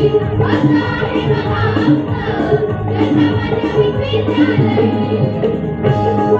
Thank you.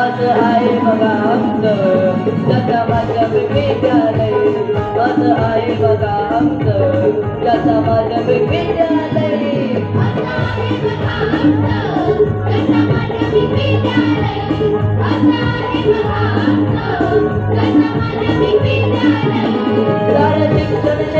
माझ आहे बघा अंग त्याचा माझ्या विविधालय माझ आहे बघा अंग त्याचा माझ्या विविधालय शिक्षण